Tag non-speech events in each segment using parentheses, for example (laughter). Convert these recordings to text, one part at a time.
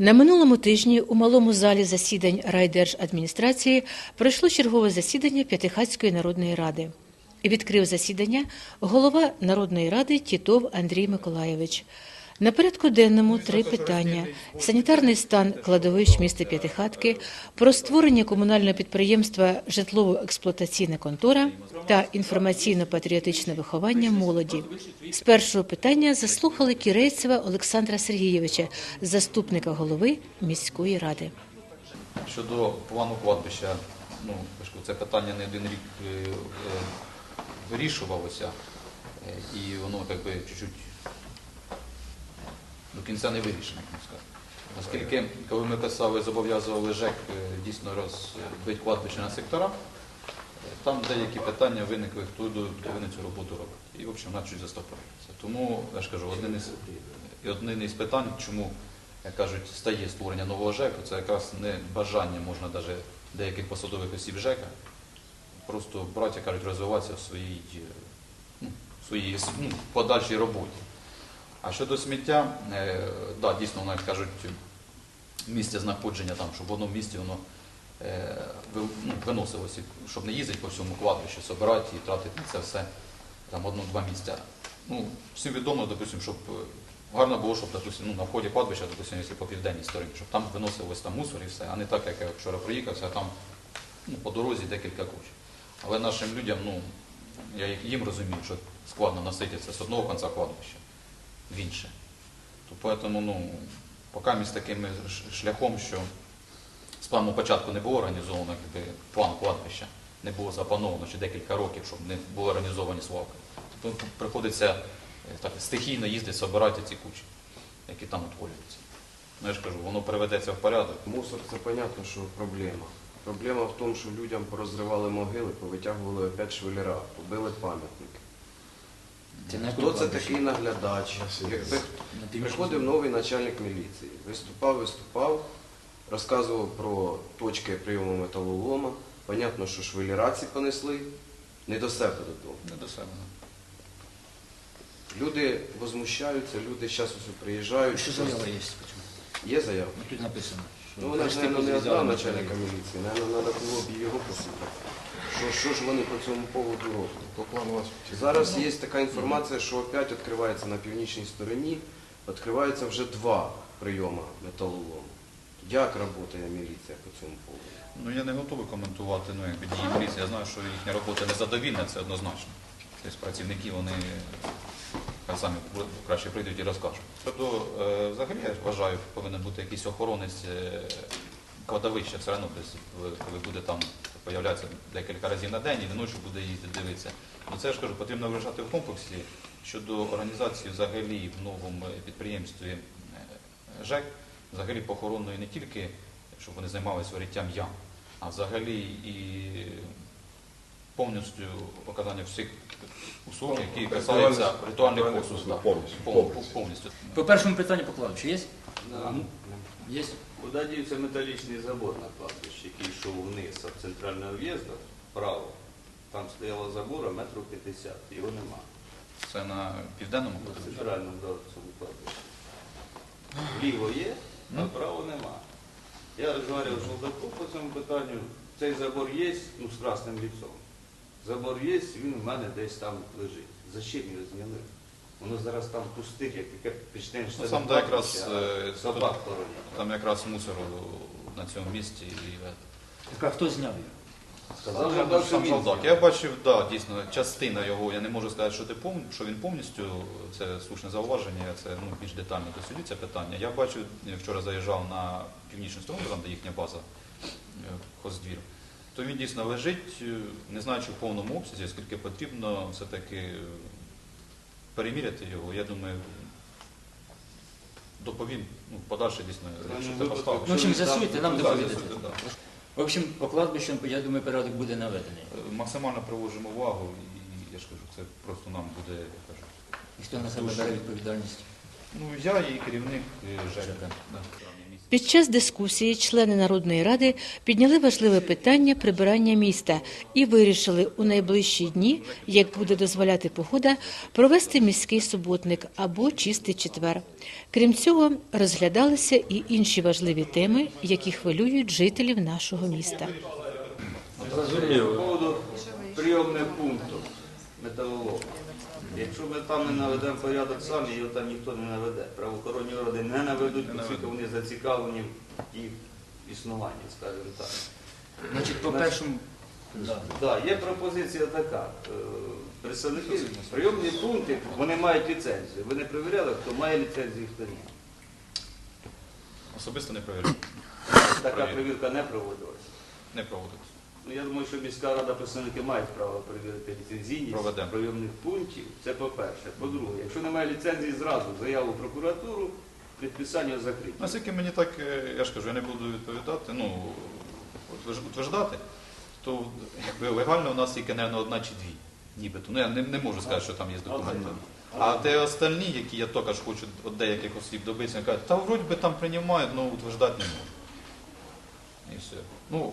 На минулому тижні у малому залі засідань райдержадміністрації пройшло чергове засідання П'ятихатської народної ради. І відкрив засідання голова Народної ради Тітов Андрій Миколайович. На порядку денному три питання: санітарний стан кладовищ міста П'ятихатки, про створення комунального підприємства житлово-експлуатаційна контора та інформаційно-патріотичне виховання молоді. З першого питання заслухали Кірейцева Олександра Сергійовича, заступника голови міської ради. Щодо плану кладбища, ну, це питання не один рік е, е, вирішувалося, е, і воно так чуть-чуть до кінця не вирішено, як можна сказати. Оскільки, коли ми писали, зобов'язували ЖЕК е, дійсно розбити кладбище на сектора, там деякі питання виникли, хто повинен цю роботу робити. І, в общем, вона чуть. Тому, я ж кажу, одне із, одне із питань, чому, як кажуть, стає створення нового ЖЕКу, це якраз не бажання, можна навіть деяких посадових осіб ЖЕКа, просто брати, кажуть, розвиватися в своїй, е, ну, в своїй ну, подальшій роботі. А щодо сміття, е, да, дійсно, воно, кажуть, місце знаходження там, щоб в одному місці воно е, ну, виносилося, щоб не їздити по всьому кладбищу, собирати і тратити на це все там одну-два місця. Ну, всім відомо, допустим, щоб е, гарно було, щоб допустим, ну, на вході кладбища, допустим, якщо по південній стороні, щоб там виносилось там мусор і все, а не так, як я вчора проїхався, а там ну, по дорозі декілька куч. Але нашим людям, ну, я їм розумію, що складно насититися з одного кінця кладбища в інше. То поэтому, ну, поки ми з таким шляхом, що з самого початку не було організовано якби, план кладбища, не було заплановано ще декілька років, щоб не були організовані свалки. Тобто приходиться е, так, стихійно їздити, збирати ці кучі, які там утворюються. Ну, я ж кажу, воно приведеться в порядок. Мусор це понятно, що проблема. Проблема в тому, що людям порозривали могили, повитягували опять швелера, побили пам'ятники. Хто це такий наглядач? Якби приходив новий начальник міліції, виступав, виступав, розказував про точки прийому металолома. Понятно, що швелера ці понесли не до себе додому. Не до себе. Люди возмущаються, люди зараз приїжджають. Що заява є? Є заява? Тут написано. Що Ну, вона ж, мабуть, не одна начальника міліції, мабуть, треба було б і його послухати. Що, що ж вони по цьому поводу роблять? Зараз є така інформація, що опять відкривається на північній стороні, відкривається вже два прийоми металолому. Як працює міліція по цьому поводу? Ну я не готовий коментувати ну, якби, дії міліції. Я знаю, що їхня робота незадовільна, це однозначно. Тобто працівники вони самі краще прийдуть і розкажуть. Щодо е, взагалі, я вважаю, повинен бути якийсь охоронець е, кладовища все одно, тобто, коли буде там появлятися декілька разів на день і ночі буде їздити дивитися. Ну це я ж кажу, потрібно вирішати в комплексі щодо організації взагалі в новому підприємстві е, ЖЕК, взагалі похоронної не тільки щоб вони займалися варіттям ям, а взагалі і повністю показання всіх услуг, які касаються ритуальних послуг. да. Повністю. Повністю. По першому питанню по кладбищу є? Є? Куда дівся металічний забор на кладбищі, який йшов вниз від центрального в'їзду, вправо. Там стояло забора метрів 50, його нема. Це на південному На центральному да, цьому кладбищі. Вліво є, а вправо нема. Я розмовляв з Молдаком по цьому питанню. Цей забор є, ну, з красним ліцом. Забор є, він в мене десь там лежить. Зачем його зняли? Воно зараз там пустир, як яке пічне Ну, сам де якраз е, собак хоронять. там якраз мусору на цьому місці і е, Так, а хто зняв його? Сказав, Сам що сам солдат. Я бачив, да, дійсно, частина його, я не можу сказати, що, ти пов- що він повністю, це слушне зауваження, це ну, більш детально досліджую це питання. Я бачив, я вчора заїжджав на північну сторону, там, де їхня база, е, хоздвір, то він дійсно лежить, е, не знаю, чи в повному обсязі, оскільки потрібно все-таки е, переміряти його. Я думаю, доповім, ну, подальше дійсно, що це поставити. Ну, в общем, з'ясуйте, нам доповідати. В общем, по кладбищу, я думаю, порядок буде наведений. Е, Максимально привожимо увагу і я ж кажу, це просто нам буде, я кажу. І хто на себе бере відповідальність? Ну я і керівник місяці. Під час дискусії члени Народної ради підняли важливе питання прибирання міста і вирішили у найближчі дні, як буде дозволяти погода, провести міський суботник або чистий четвер. Крім цього, розглядалися і інші важливі теми, які хвилюють жителів нашого міста. По поводу прийомних пунктів металолому. Якщо ми там не наведемо порядок самі, його там ніхто не наведе. Правоохоронні органи не наведуть, оскільки вони зацікавлені в їх існуванні, скажімо так. Значить, по першому, Так, є пропозиція така. Е, Представники прийомні пункти, вони мають ліцензію. Ви не перевіряли, хто має ліцензію, хто ні. Особисто не перевіряю. Така перевірка не проводилася. Не проводиться. Ну, я думаю, що міська рада представники мають право перевірити ліцензійність Проведемо. прийомних пунктів. Це по-перше. По-друге, якщо немає ліцензії, зразу заяву в прокуратуру, підписання закриття. Наскільки мені так, е, я ж кажу, я не буду відповідати, ну, утверждати, то якби легально у нас тільки, мабуть, одна чи дві. Нібито. Ну я не, не можу сказати, що там є документи. А те остальні, які я також хочу від деяких осіб добитися, кажуть, та вроді би там приймають, але утверждати не можу. І все. Ну,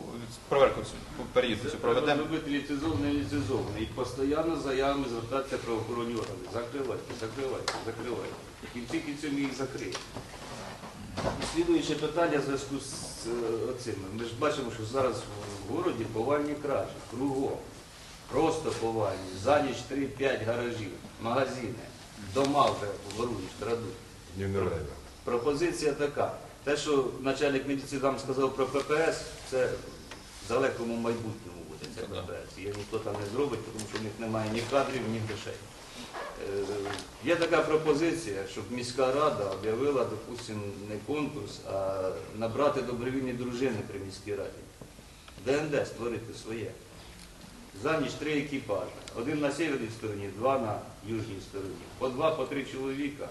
проверку цю, перевірку цю проведемо. робити ліцензоване, ліцензоване. І постійно з заявами звертатися правоохоронні органи. Закривайте, закривайте, закривайте. І в кінці кінців їх закриють. Слідуюче питання в зв'язку з е, оцим. Ми ж бачимо, що зараз в городі повальні кражі, кругом. Просто повальні. За ніч 3-5 гаражів, магазини, дома вже ворують, крадуть. Пропозиція така. Те, що начальник медицини нам сказав про ППС, це в далекому майбутньому буде це Ну. ППС. Її ніхто там не зробить, тому що в них немає ні кадрів, ні грошей. Е, Є така пропозиція, щоб міська рада об'явила, допустимо, не конкурс, а набрати добровільні дружини при міській раді. ДНД створити своє. За ніч три екіпажі. Один на северній стороні, два на южній стороні. По два, по три чоловіка.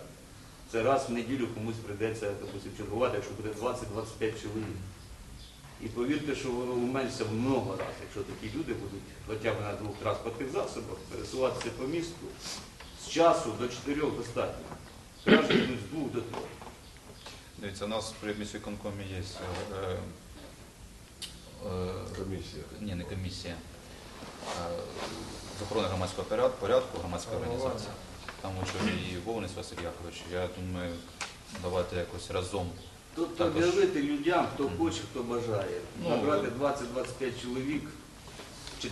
Це раз в неділю комусь прийдеться допустим, чергувати, якщо буде 20-25 чоловік. І повірте, що воно уменшиться в много разів, якщо такі люди будуть хоча б на двох транспортних засобах пересуватися по місту з часу до чотирьох достатньо. Краще з двох до трьох. Дивіться, у нас при міськвиконкомі є е, е, Комісія. ні, не комісія. е, З охорони громадського поряд- порядку, громадська організація. Там очолює і Вовнець Василь Якович. Я думаю, давайте якось разом. Тобто Також. об'явити людям, хто хоче, хто бажає. Ну, Набрати 20-25 чоловік,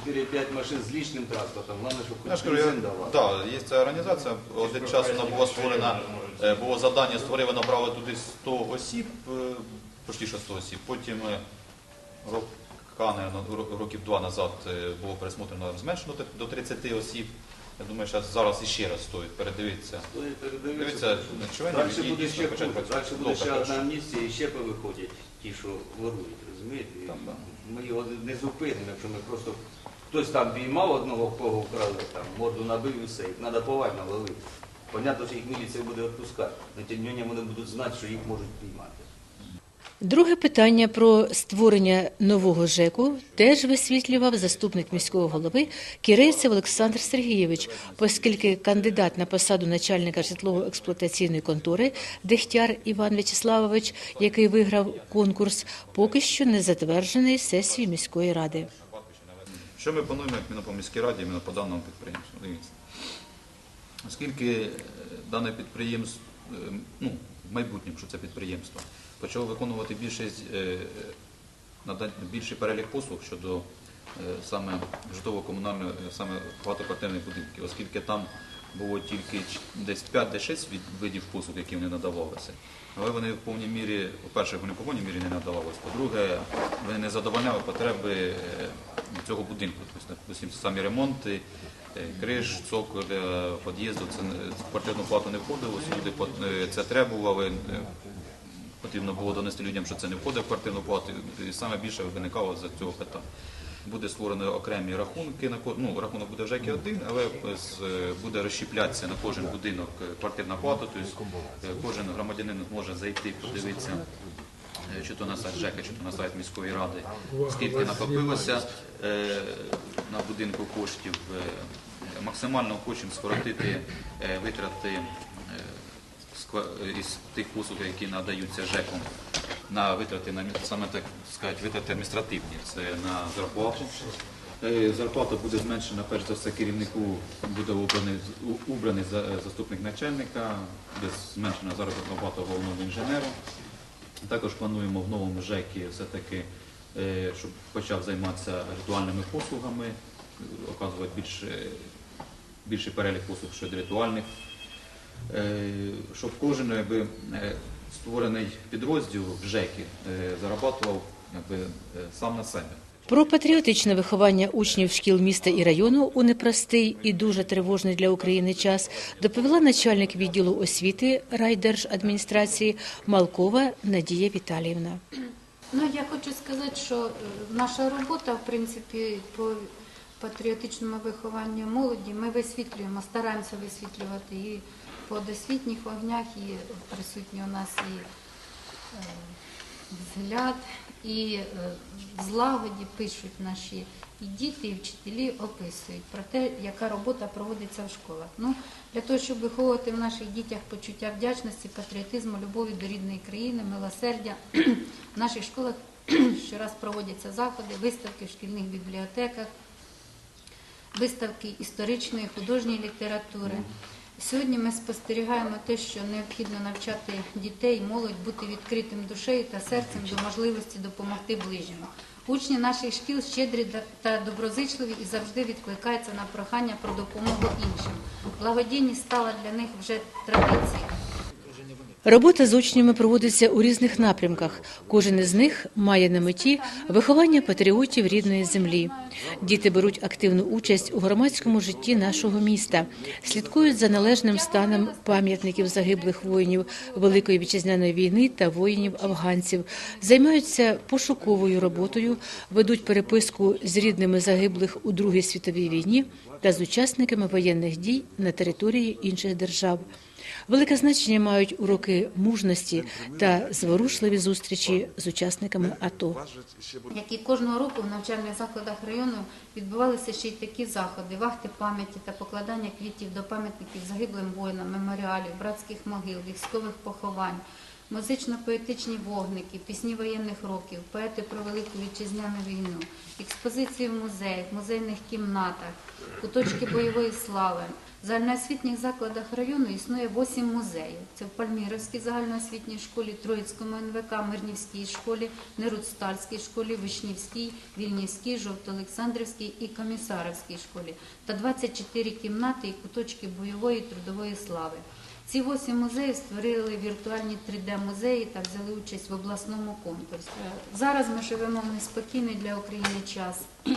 4-5 машин з лічним транспортом, головне, щоб Я хоч ж кажу, я, бензин давати. да, є ця організація. Один час вона була створена, е, було завдання створити, набрали туди 100 осіб, е, почти що 100 осіб. Потім е, ро- років два назад е, було пересмотрено зменшено до 30 осіб. Я думаю, що зараз іще раз стоїть передивитися. Стоїть, передивитися. Далі буде ще хуже, далі буде ще одна амністія і ще повиходять ті, що ворують, розумієте? Там, да. Ми його не зупинимо, якщо ми просто хтось там піймав одного, кого вкрали, там, морду набив і все, їх треба повально ловити. Понятно, що їх міліція буде відпускати, але тим не менше вони будуть знати, що їх можуть піймати. Друге питання про створення нового ЖЕКу теж висвітлював заступник міського голови Кірейцев Олександр Сергійович, оскільки кандидат на посаду начальника житлово-експлуатаційної контори Дегтяр Іван В'ячеславович, який виграв конкурс, поки що не затверджений сесією міської ради. Що ми плануємо як Мінопо міській раді, іменно по даному підприємству? Дивіться. Оскільки е, дане підприємство, е, ну, в майбутньому, що це підприємство, почало виконувати більшість, е, більший перелік послуг щодо е, саме житлово-комунальної, е, саме багатоквартирних будинків, оскільки там було тільки десь 5-6 від видів послуг, які вони надавалися. Але вони в повній мірі, по-перше, вони в повній мірі не надавалися. По-друге, вони не задовольняли потреби цього будинку. Тобто, самі ремонти, криш, цоколь, під'їзду, це в квартирну плату не входило, люди це требували. Е, Потрібно було донести людям, що це не входить в квартирну плату, і саме більше виникало за цього питання. Буде створено окремі рахунки, на ну, рахунок буде вже один, але з- е, буде розщіплятися на кожен будинок е, квартирна плата, тобто е, кожен громадянин зможе зайти, подивитися, е, чи то на сайт ЖЕКа, чи то на сайт міської ради, скільки накопилося е, на будинку коштів. Е, Максимально хочемо скоротити е, витрати е, із тих послуг, які надаються ЖЕКом на витрати на саме так сказати, витрати адміністративні. Це на зарплату. Е, Зарплата буде зменшена, перш за все, керівнику буде обраний, убраний за- заступник начальника, буде зменшена заробітна плата головному інженеру. Також плануємо в новому ЖЕКі все-таки, е, щоб почав займатися ритуальними послугами, е, оказувати більш, е, більший перелік послуг щодо ритуальних, Е, щоб кожен якби, е, створений підрозділ в ЖЕКі е, зарабатував якби, е, сам на себе. Про патріотичне виховання учнів шкіл міста і району у непростий і дуже тривожний для України час доповіла начальник відділу освіти райдержадміністрації Малкова Надія Віталіївна. Ну, я хочу сказати, що е, наша робота, в принципі, по патріотичному вихованню молоді ми висвітлюємо, стараємося висвітлювати і по досвітніх вогнях, і присутні у нас і е, взгляд, і е, злагоді пишуть наші і діти, і вчителі описують про те, яка робота проводиться в школах. Ну, для того, щоб виховувати в наших дітях почуття вдячності, патріотизму, любові до рідної країни, милосердя, (clears throat) в наших школах (clears throat) щораз проводяться заходи, виставки в шкільних бібліотеках, виставки історичної, художньої літератури. Сьогодні ми спостерігаємо те, що необхідно навчати дітей, молодь бути відкритим душею та серцем до можливості допомогти ближньому. Учні наших шкіл щедрі та доброзичливі і завжди відкликаються на прохання про допомогу іншим. Благодійність стала для них вже традицією. Робота з учнями проводиться у різних напрямках. Кожен із них має на меті виховання патріотів рідної землі. Діти беруть активну участь у громадському житті нашого міста, слідкують за належним станом пам'ятників загиблих воїнів Великої вітчизняної війни та воїнів-афганців, займаються пошуковою роботою, ведуть переписку з рідними загиблих у Другій світовій війні та з учасниками воєнних дій на території інших держав. Велике значення мають уроки мужності та зворушливі зустрічі з учасниками АТО. як і кожного року в навчальних закладах району відбувалися ще й такі заходи, вахти пам'яті та покладання квітів до пам'ятників загиблим воїнам, меморіалів, братських могил, військових поховань, музично-поетичні вогники, пісні воєнних років, поети про велику вітчизняну війну, експозиції в музеях, музейних кімнатах, куточки бойової слави. В загальноосвітніх закладах району існує 8 музеїв. Це в Пальміровській загальноосвітній школі, Троїцькому НВК, Мирнівській школі, Нерудстальській школі, Вишнівській, Вільнівській, Жовтоолександрівській і Комісарівській школі та 24 кімнати і куточки бойової і трудової слави. Ці 8 музеїв створили віртуальні 3D-музеї та взяли участь в обласному конкурсі. Зараз ми живемо в неспокійний для України час. (clears throat)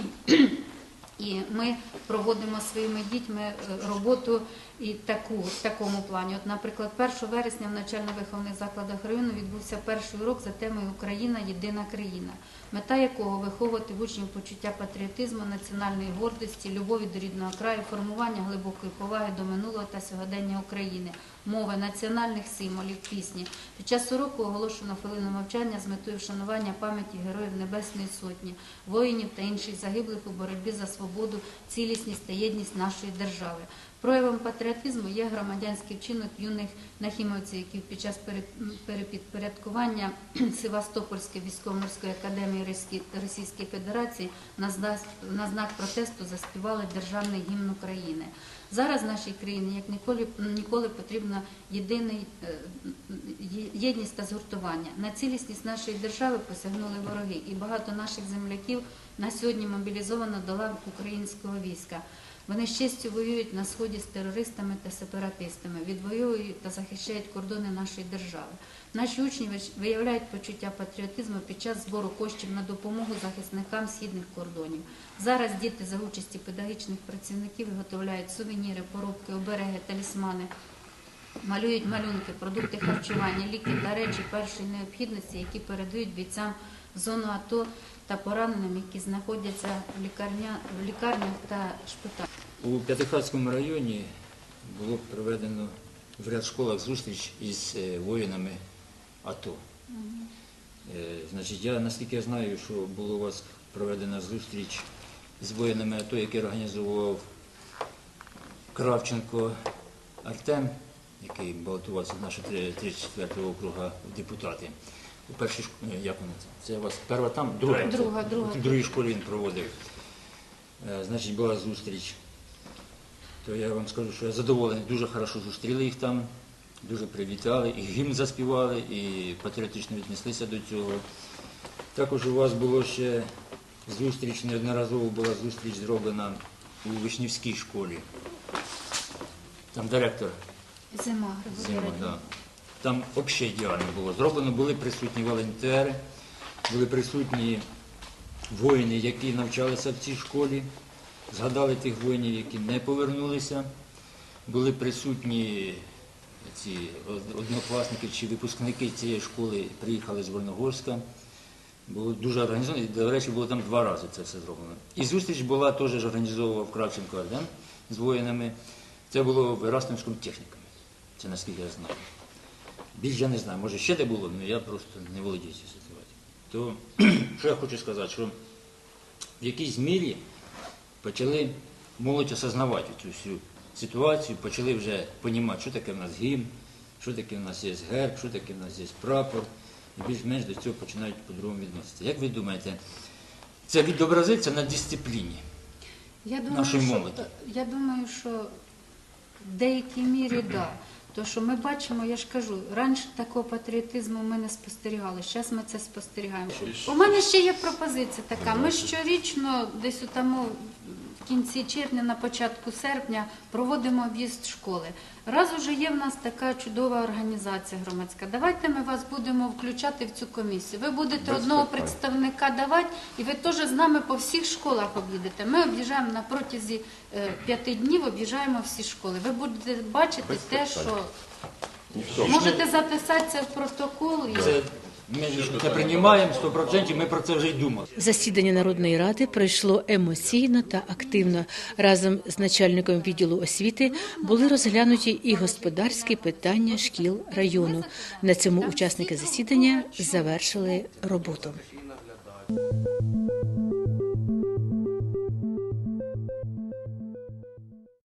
І ми проводимо своїми дітьми е, роботу і таку, в такому плані. От, наприклад, 1 вересня в навчально-виховних закладах району відбувся перший урок за темою Україна єдина країна, мета якого виховувати в учнів почуття патріотизму, національної гордості, любові до рідного краю, формування глибокої поваги до минулого та сьогодення України, мови, національних символів, пісні. Під час уроку оголошено хвилину мовчання з метою вшанування пам'яті героїв Небесної Сотні, воїнів та інших загиблих у боротьбі за свободу, цілісність та єдність нашої держави. Проявом патріотизму є громадянський вчинок юних нахімовців, які під час пере- перепідпорядкування (clears throat) Севастопольської військово-морської академії Російської- Федерації на знак протесту заспівали державний гімн України. Зараз нашій країні як ніколи ніколи потрібна єдиний е, єдність та згуртування. На цілісність нашої держави посягнули вороги, і багато наших земляків на сьогодні мобілізовано до лав українського війська. Вони з честю воюють на сході з терористами та сепаратистами, відвоюють та захищають кордони нашої держави. Наші учні виявляють почуття патріотизму під час збору коштів на допомогу захисникам східних кордонів. Зараз діти за участі педагогічних працівників виготовляють сувеніри, поробки, обереги, талісмани. Малюють малюнки, продукти харчування, ліки та речі першої необхідності, які передають бійцям зону АТО та пораненим, які знаходяться в лікарнях та шпиталях. У П'ятихатському районі було проведено в ряд школах зустріч із е, воїнами АТО. Е, Значить, я наскільки я знаю, що була у вас проведена зустріч з воїнами АТО, який організовував Кравченко Артем, який балотувався в наше 34 округа в депутати. у першій школі, як вона це? Це у вас перша там, друга? Друга, друга. У другій школі він проводив. Е, Значить, була зустріч. То я вам скажу, що я задоволений, дуже хорошо зустріли їх там, дуже привітали, і гімн заспівали, і патріотично віднеслися до цього. Також у вас було ще зустріч, неодноразово була зустріч зроблена у Вишнівській школі. Там директор Зима, Зима, да. Там взагалі ідеально було зроблено. Були присутні волонтери, були присутні воїни, які навчалися в цій школі. Згадали тих воїнів, які не повернулися. Були присутні ці однокласники чи випускники цієї школи, приїхали з Горногорська. Було дуже організовано, і, до речі, було там два рази це все зроблено. І зустріч була теж організовував Кравченко Ардем з воїнами. Це було в Ерастинському технікумі. Це наскільки я знаю. Більше я не знаю, може ще де було, але я просто не володію цією ситуацією. То (clears throat) що я хочу сказати, що в якійсь мірі почали молодь осознавати цю всю ситуацію, почали вже розуміти, що таке в нас гімн, що таке в нас є герб, що таке в нас є прапор, і більш-менш до цього починають по-другому відноситися. Як ви думаєте, це відобразиться на дисципліні? Я думаю, нашої що, я думаю, що в деякій мірі так. Да. То, що ми бачимо, я ж кажу, раніше такого патріотизму ми не спостерігали, зараз ми це спостерігаємо. У мене ще є пропозиція така. Ми щорічно, десь у тому в кінці червня, на початку серпня, проводимо об'їзд школи. Раз уже є в нас така чудова організація громадська. Давайте ми вас будемо включати в цю комісію. Ви будете одного представника давати, і ви теж з нами по всіх школах об'їдете. Ми об'їжджаємо на протязі е, п'яти днів, об'їжджаємо всі школи. Ви будете бачити те, що можете записатися в протокол. І... Це, ми це приймаємо 100%, ми про це вже й думали. Засідання Народної ради пройшло емоційно та активно. Разом з начальником відділу освіти були розглянуті і господарські питання шкіл району. На цьому учасники засідання завершили роботу.